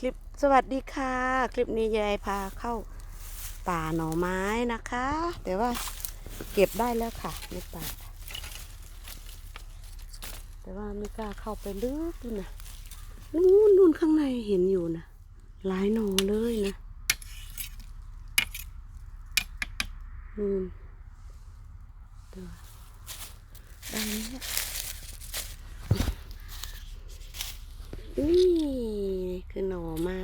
คลิปสวัสดีค่ะ คลิปนี้ยายพาเข้าป่าหน่อไม้นะคะ แต่ว่าเก็บได้แล้วค่ะในป่า แต่ว่าไม่กล้าเข้าไปลึกนะนู่นนู่นข้างในเห็นอยู่นะหลายหน่อเลยนะนู่นตัวได้ไหมนี่ย นี่คือหน่อไม้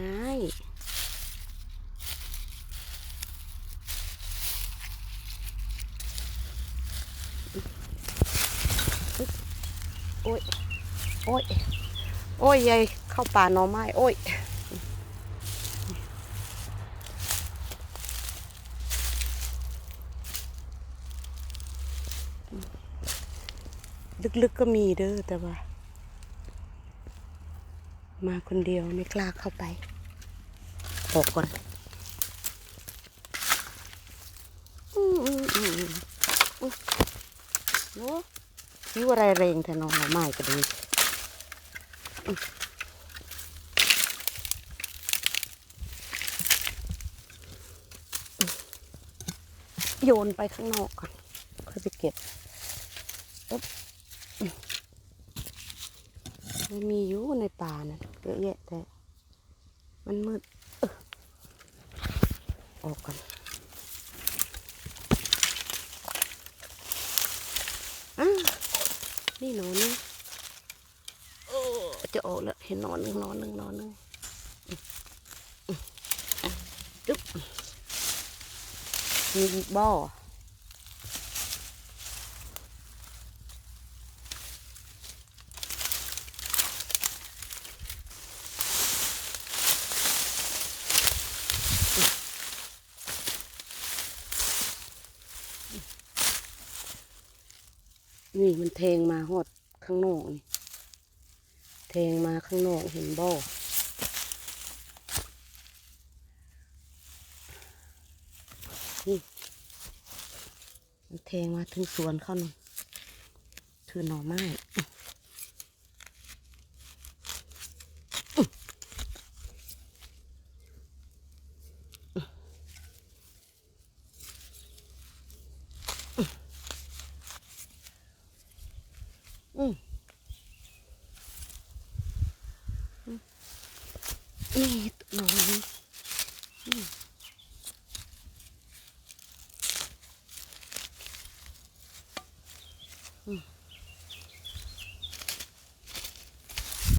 โอ้ยโอ้ยโอ้ยยายเข้าป่าหน่อไม้โอ้ยลึกๆก็มีเด้อแต่ว่า มาคนเดียวไม่กล้าเข้าไปออกก่อนอืมอืมอืมอือ ยโน้วอะไรเรงแต่นอนละไม้ก็ดีโยนไปข้างนอกก่อนค่อยไปเก็บอึ๊บมมันมีอยู่ในป่านะเยอะแยะแต่มันมืดออกก่อนอ้าว นี่หนอนนึงโอ้จะออกแล้วเห็นหนอนหนึ่งหนอนหนึ่งหนอนหนึ่งจุ๊บมีอีกบ่อ นี่มันแทงมาหอดข้างนอกนี่ แทงมาข้างนอกเห็นบ่นี่มันแทงมาถึงสวนเขานี่คือหน่อไม้ นี่ตัวน้อยอืม